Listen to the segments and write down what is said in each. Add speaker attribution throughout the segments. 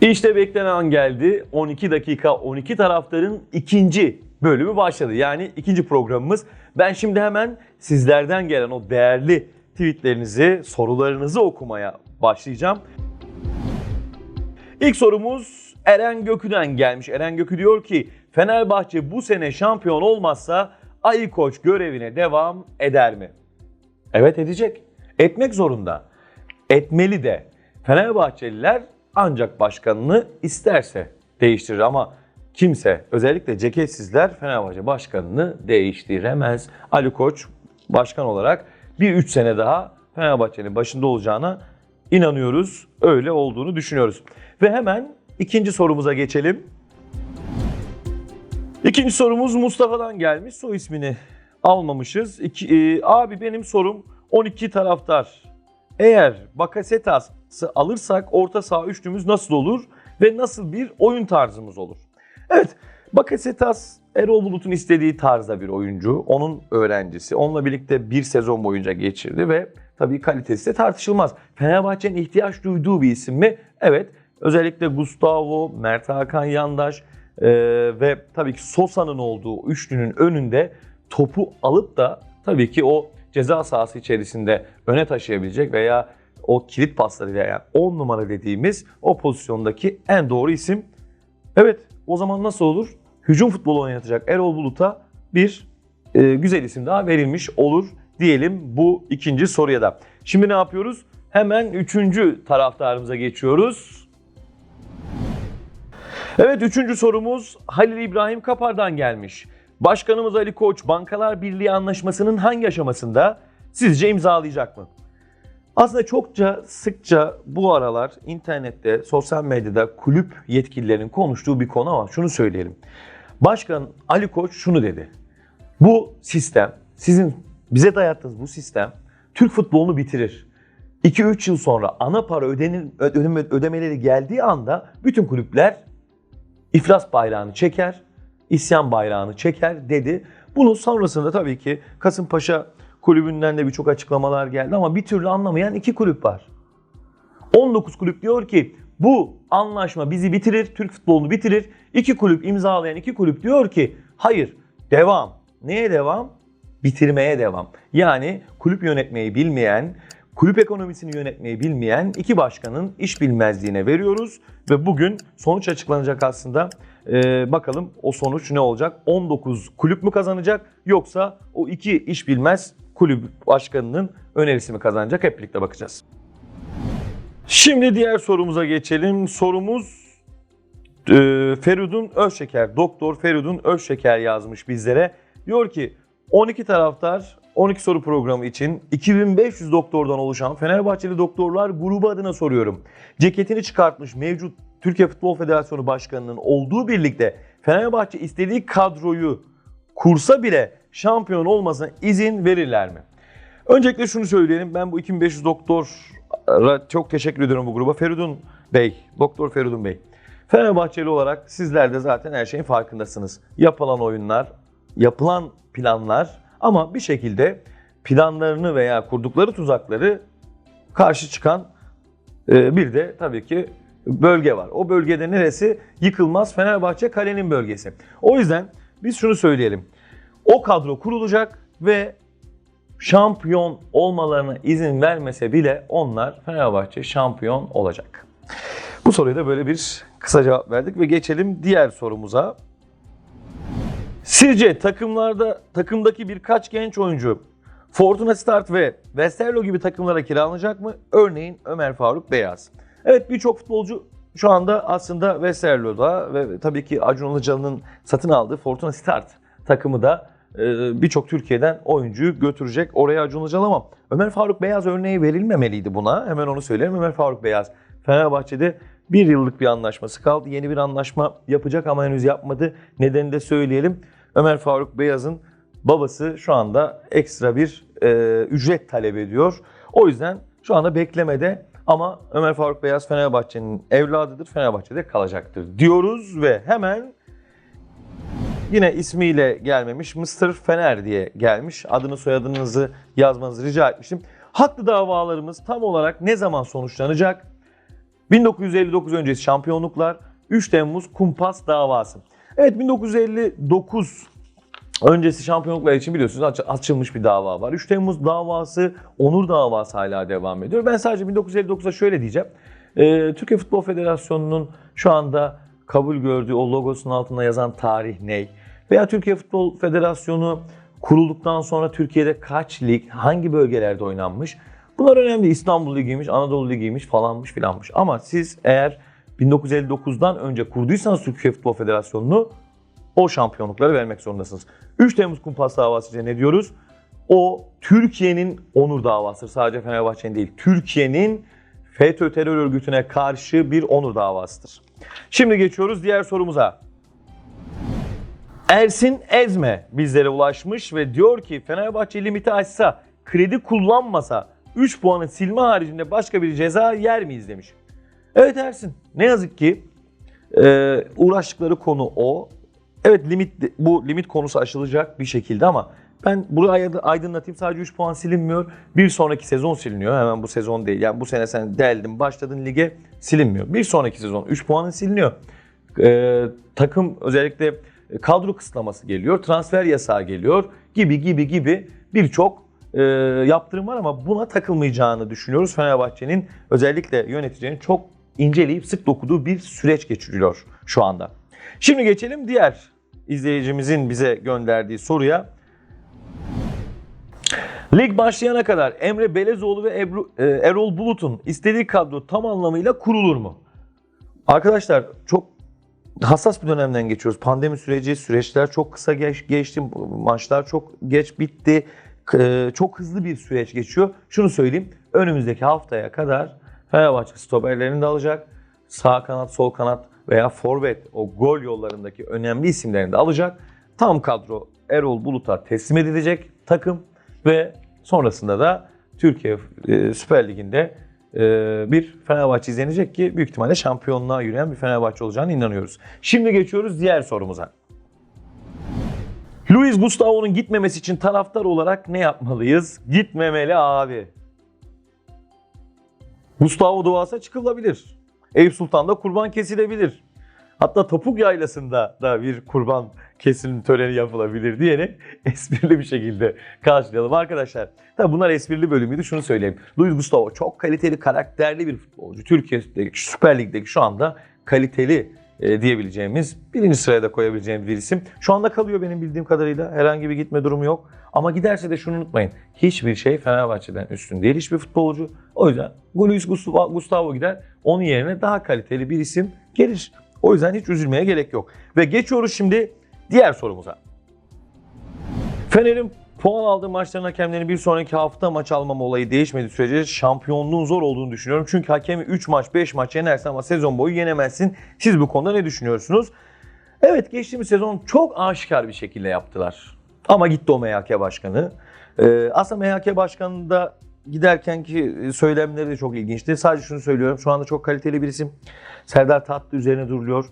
Speaker 1: İşte beklenen an geldi. 12 dakika 12 taraftarın ikinci bölümü başladı. Yani ikinci programımız. Ben şimdi hemen sizlerden gelen o değerli tweetlerinizi, sorularınızı okumaya başlayacağım. İlk sorumuz Eren Gökü'den gelmiş. Eren Gökü diyor ki Fenerbahçe bu sene şampiyon olmazsa Ali Koç görevine devam eder mi? Evet edecek. Etmek zorunda. Etmeli de. Fenerbahçeliler ancak başkanını isterse değiştirir ama kimse özellikle ceketsizler Fenerbahçe başkanını değiştiremez. Ali Koç başkan olarak bir 3 sene daha Fenerbahçe'nin başında olacağına inanıyoruz. Öyle olduğunu düşünüyoruz. Ve hemen ikinci sorumuza geçelim. İkinci sorumuz Mustafa'dan gelmiş. Soy ismini almamışız. İki, e, abi benim sorum 12 taraftar. Eğer Bakasetas'ı alırsak orta saha üçlümüz nasıl olur ve nasıl bir oyun tarzımız olur? Evet, Bakasetas Erol Bulut'un istediği tarzda bir oyuncu. Onun öğrencisi. Onunla birlikte bir sezon boyunca geçirdi ve tabii kalitesi de tartışılmaz. Fenerbahçe'nin ihtiyaç duyduğu bir isim mi? Evet. Özellikle Gustavo, Mert Hakan Yandaş e, ve tabii ki Sosa'nın olduğu üçlünün önünde topu alıp da tabii ki o ceza sahası içerisinde öne taşıyabilecek veya o kilit paslarıyla yani 10 numara dediğimiz o pozisyondaki en doğru isim. Evet o zaman nasıl olur? Hücum futbolu oynatacak Erol Bulut'a bir e, güzel isim daha verilmiş olur diyelim bu ikinci soruya da. Şimdi ne yapıyoruz? Hemen üçüncü taraftarımıza geçiyoruz. Evet üçüncü sorumuz Halil İbrahim Kapar'dan gelmiş. Başkanımız Ali Koç Bankalar Birliği anlaşmasının hangi aşamasında sizce imzalayacak mı? Aslında çokça sıkça bu aralar internette, sosyal medyada kulüp yetkililerinin konuştuğu bir konu ama şunu söyleyelim. Başkan Ali Koç şunu dedi. Bu sistem, sizin bize dayattığınız bu sistem Türk futbolunu bitirir. 2-3 yıl sonra ana para ödeme, ödemeleri geldiği anda bütün kulüpler iflas bayrağını çeker, isyan bayrağını çeker dedi. Bunun sonrasında tabii ki Kasımpaşa kulübünden de birçok açıklamalar geldi ama bir türlü anlamayan iki kulüp var. 19 kulüp diyor ki bu anlaşma bizi bitirir, Türk futbolunu bitirir. İki kulüp imzalayan iki kulüp diyor ki hayır devam. Neye devam? Bitirmeye devam. Yani kulüp yönetmeyi bilmeyen, kulüp ekonomisini yönetmeyi bilmeyen iki başkanın iş bilmezliğine veriyoruz ve bugün sonuç açıklanacak aslında. Ee, bakalım o sonuç ne olacak? 19 kulüp mü kazanacak yoksa o iki iş bilmez kulüp başkanının önerisi mi kazanacak? Hep birlikte bakacağız. Şimdi diğer sorumuza geçelim. Sorumuz e, Feridun Özşeker, Doktor Feridun Özşeker yazmış bizlere. Diyor ki 12 taraftar 12 soru programı için 2500 doktordan oluşan Fenerbahçeli doktorlar grubu adına soruyorum. Ceketini çıkartmış mevcut Türkiye Futbol Federasyonu Başkanı'nın olduğu birlikte Fenerbahçe istediği kadroyu kursa bile şampiyon olmasına izin verirler mi? Öncelikle şunu söyleyelim. Ben bu 2500 doktora çok teşekkür ediyorum bu gruba. Feridun Bey, Doktor Feridun Bey. Fenerbahçeli olarak sizler de zaten her şeyin farkındasınız. Yapılan oyunlar, yapılan planlar ama bir şekilde planlarını veya kurdukları tuzakları karşı çıkan e, bir de tabii ki bölge var. O bölgede neresi? Yıkılmaz Fenerbahçe kalenin bölgesi. O yüzden biz şunu söyleyelim. O kadro kurulacak ve şampiyon olmalarına izin vermese bile onlar Fenerbahçe şampiyon olacak. Bu soruya da böyle bir kısa cevap verdik ve geçelim diğer sorumuza. Sizce takımlarda takımdaki birkaç genç oyuncu Fortuna Start ve Westerlo gibi takımlara kiralanacak mı? Örneğin Ömer Faruk Beyaz. Evet birçok futbolcu şu anda aslında Westerlo'da ve tabii ki Acun Ilıcalı'nın satın aldığı Fortuna Start takımı da e, birçok Türkiye'den oyuncuyu götürecek oraya Acun Ilıcalı ama Ömer Faruk Beyaz örneği verilmemeliydi buna. Hemen onu söylerim. Ömer Faruk Beyaz Fenerbahçe'de bir yıllık bir anlaşması kaldı. Yeni bir anlaşma yapacak ama henüz yapmadı. Nedenini de söyleyelim. Ömer Faruk Beyaz'ın babası şu anda ekstra bir e, ücret talep ediyor. O yüzden şu anda beklemede ama Ömer Faruk Beyaz Fenerbahçe'nin evladıdır. Fenerbahçe'de kalacaktır diyoruz ve hemen yine ismiyle gelmemiş Mr. Fener diye gelmiş. Adını soyadınızı yazmanızı rica etmiştim. Haklı davalarımız tam olarak ne zaman sonuçlanacak? 1959 öncesi şampiyonluklar, 3 Temmuz kumpas davası. Evet 1959 öncesi şampiyonluklar için biliyorsunuz aç- açılmış bir dava var. 3 Temmuz davası, onur davası hala devam ediyor. Ben sadece 1959'a şöyle diyeceğim. Ee, Türkiye Futbol Federasyonu'nun şu anda kabul gördüğü o logosunun altında yazan tarih ne? Veya Türkiye Futbol Federasyonu kurulduktan sonra Türkiye'de kaç lig, hangi bölgelerde oynanmış? Bunlar önemli. İstanbul Ligi'ymiş, Anadolu Ligi'ymiş falanmış filanmış. Ama siz eğer 1959'dan önce kurduysanız Türkiye Futbol Federasyonu'nu o şampiyonlukları vermek zorundasınız. 3 Temmuz kumpas davası için ne diyoruz? O Türkiye'nin onur davasıdır. Sadece Fenerbahçe'nin değil. Türkiye'nin FETÖ terör örgütüne karşı bir onur davasıdır. Şimdi geçiyoruz diğer sorumuza. Ersin Ezme bizlere ulaşmış ve diyor ki Fenerbahçe limiti açsa, kredi kullanmasa 3 puanı silme haricinde başka bir ceza yer miyiz demiş. Evet Ersin ne yazık ki e, uğraştıkları konu o. Evet limit bu limit konusu aşılacak bir şekilde ama ben burayı aydınlatayım sadece 3 puan silinmiyor. Bir sonraki sezon siliniyor. Hemen bu sezon değil. Yani bu sene sen deldin başladın lige silinmiyor. Bir sonraki sezon 3 puanın siliniyor. Ee, takım özellikle kadro kısıtlaması geliyor. Transfer yasağı geliyor gibi gibi gibi birçok e, yaptırım var ama buna takılmayacağını düşünüyoruz. Fenerbahçe'nin özellikle yöneticilerin çok inceleyip sık dokuduğu bir süreç geçiriliyor şu anda. Şimdi geçelim diğer izleyicimizin bize gönderdiği soruya. Lig başlayana kadar Emre Belezoğlu ve Ebru, e, Erol Bulut'un istediği kadro tam anlamıyla kurulur mu? Arkadaşlar çok hassas bir dönemden geçiyoruz. Pandemi süreci, süreçler çok kısa geç, geçti, maçlar çok geç bitti. K- Çok hızlı bir süreç geçiyor. Şunu söyleyeyim, önümüzdeki haftaya kadar Fenerbahçe stoperlerini de alacak. Sağ kanat, sol kanat veya forvet o gol yollarındaki önemli isimlerini de alacak. Tam kadro Erol Bulut'a teslim edilecek takım ve sonrasında da Türkiye e, Süper Ligi'nde e, bir Fenerbahçe izlenecek ki büyük ihtimalle şampiyonluğa yürüyen bir Fenerbahçe olacağını inanıyoruz. Şimdi geçiyoruz diğer sorumuza. Luis Gustavo'nun gitmemesi için taraftar olarak ne yapmalıyız? Gitmemeli abi. Gustavo duası çıkılabilir. Eyüp Sultan'da kurban kesilebilir. Hatta Topuk Yaylası'nda da bir kurban kesim töreni yapılabilir diyerek esprili bir şekilde karşılayalım arkadaşlar. Tabi bunlar esprili bölümüydü şunu söyleyeyim. Luis Gustavo çok kaliteli, karakterli bir futbolcu. Türkiye'deki Süper Lig'deki şu anda kaliteli e, diyebileceğimiz, birinci sıraya da koyabileceğimiz bir isim. Şu anda kalıyor benim bildiğim kadarıyla. Herhangi bir gitme durumu yok. Ama giderse de şunu unutmayın. Hiçbir şey Fenerbahçe'den üstün değil. Hiçbir futbolcu. O yüzden Luis Gustavo, gider. Onun yerine daha kaliteli bir isim gelir. O yüzden hiç üzülmeye gerek yok. Ve geçiyoruz şimdi diğer sorumuza. Fener'in puan aldığı maçların hakemlerinin bir sonraki hafta maç almama olayı değişmediği sürece şampiyonluğun zor olduğunu düşünüyorum. Çünkü hakemi 3 maç 5 maç yenersin ama sezon boyu yenemezsin. Siz bu konuda ne düşünüyorsunuz? Evet geçtiğimiz sezon çok aşikar bir şekilde yaptılar. Ama gitti o MHK başkanı. Ee, aslında MHK başkanı da giderken ki söylemleri de çok ilginçti. Sadece şunu söylüyorum. Şu anda çok kaliteli bir isim. Serdar Tatlı üzerine duruluyor.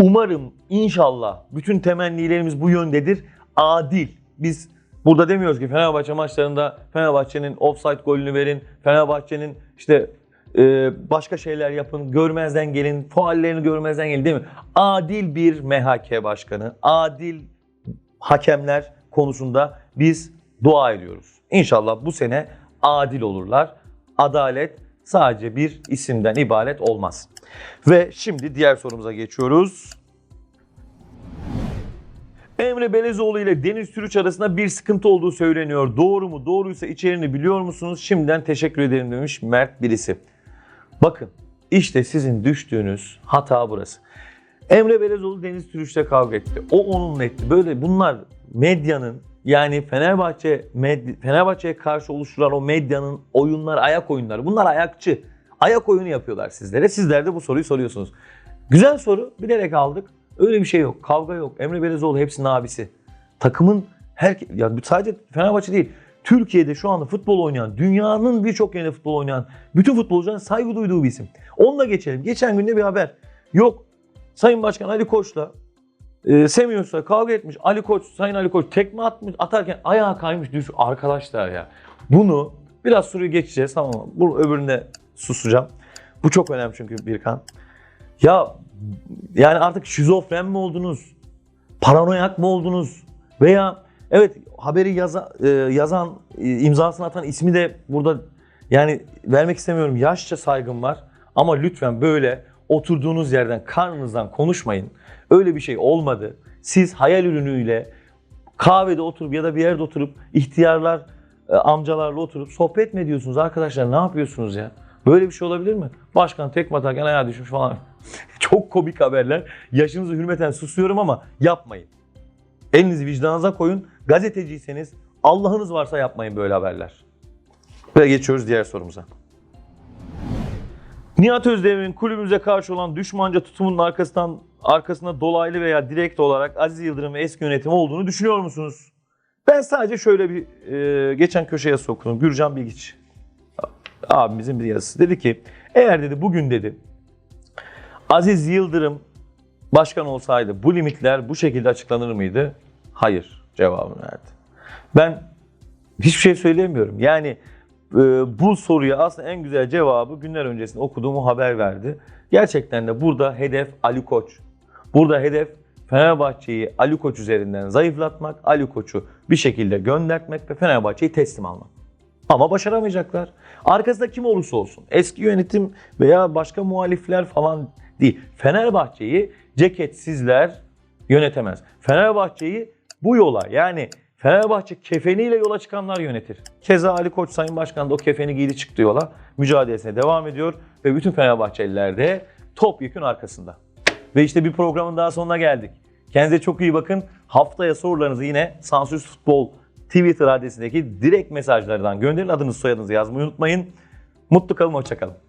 Speaker 1: Umarım inşallah bütün temennilerimiz bu yöndedir. Adil. Biz burada demiyoruz ki Fenerbahçe maçlarında Fenerbahçe'nin offside golünü verin. Fenerbahçe'nin işte e, başka şeyler yapın. Görmezden gelin. Faallerini görmezden gelin değil mi? Adil bir MHK başkanı. Adil hakemler konusunda biz dua ediyoruz. İnşallah bu sene adil olurlar. Adalet sadece bir isimden ibaret olmaz. Ve şimdi diğer sorumuza geçiyoruz. Emre Belezoğlu ile Deniz Türüç arasında bir sıkıntı olduğu söyleniyor. Doğru mu? Doğruysa içeriğini biliyor musunuz? Şimdiden teşekkür ederim demiş Mert birisi. Bakın işte sizin düştüğünüz hata burası. Emre Belezoğlu Deniz Türüç'le kavga etti. O onunla etti. Böyle bunlar medyanın yani Fenerbahçe med- Fenerbahçe'ye karşı oluşturan o medyanın oyunlar, ayak oyunları. Bunlar ayakçı. Ayak oyunu yapıyorlar sizlere. Sizler de bu soruyu soruyorsunuz. Güzel soru. Bilerek aldık. Öyle bir şey yok. Kavga yok. Emre Belezoğlu hepsinin abisi. Takımın her ya sadece Fenerbahçe değil. Türkiye'de şu anda futbol oynayan, dünyanın birçok yerinde futbol oynayan bütün futbolcuların saygı duyduğu bir isim. Onunla geçelim. Geçen günde bir haber. Yok Sayın Başkan Ali Koç'la e, Semih Usta kavga etmiş. Ali Koç, Sayın Ali Koç tekme atmış. Atarken ayağa kaymış düş. Arkadaşlar ya bunu biraz soruyu geçeceğiz tamam mı? Bu öbüründe susacağım. Bu çok önemli çünkü Birkan. Ya yani artık şizofren mi oldunuz? Paranoyak mı oldunuz? Veya evet haberi yaza- e, yazan, e, imzasını atan ismi de burada yani vermek istemiyorum. Yaşça saygım var. Ama lütfen böyle oturduğunuz yerden, karnınızdan konuşmayın. Öyle bir şey olmadı. Siz hayal ürünüyle kahvede oturup ya da bir yerde oturup ihtiyarlar, e, amcalarla oturup sohbet mi ediyorsunuz arkadaşlar? Ne yapıyorsunuz ya? Böyle bir şey olabilir mi? Başkan tekme atarken ayağa düşmüş falan. Çok komik haberler. Yaşınızı hürmeten susuyorum ama yapmayın. Elinizi vicdanınıza koyun. Gazeteciyseniz Allah'ınız varsa yapmayın böyle haberler. Ve geçiyoruz diğer sorumuza. Nihat Özdemir'in kulübümüze karşı olan düşmanca tutumunun arkasından arkasında dolaylı veya direkt olarak Aziz Yıldırım ve eski yönetim olduğunu düşünüyor musunuz? Ben sadece şöyle bir e, geçen köşeye soktum. Gürcan Bilgiç abimizin bir yazısı. Dedi ki eğer dedi bugün dedi Aziz Yıldırım başkan olsaydı bu limitler bu şekilde açıklanır mıydı? Hayır cevabını verdi. Ben hiçbir şey söyleyemiyorum. Yani e, bu soruya aslında en güzel cevabı günler öncesinde okuduğum o haber verdi. Gerçekten de burada hedef Ali Koç. Burada hedef Fenerbahçe'yi Ali Koç üzerinden zayıflatmak, Ali Koç'u bir şekilde göndertmek ve Fenerbahçe'yi teslim almak. Ama başaramayacaklar. Arkasında kim olursa olsun. Eski yönetim veya başka muhalifler falan değil. Fenerbahçe'yi ceketsizler yönetemez. Fenerbahçe'yi bu yola yani Fenerbahçe kefeniyle yola çıkanlar yönetir. Keza Ali Koç Sayın Başkan da o kefeni giydi çıktı yola. Mücadelesine devam ediyor ve bütün Fenerbahçeliler de topyekun arkasında. Ve işte bir programın daha sonuna geldik. Kendinize çok iyi bakın. Haftaya sorularınızı yine Sansürs Futbol Twitter adresindeki direkt mesajlardan gönderin. Adınızı soyadınızı yazmayı unutmayın. Mutlu kalın, hoşça kalın.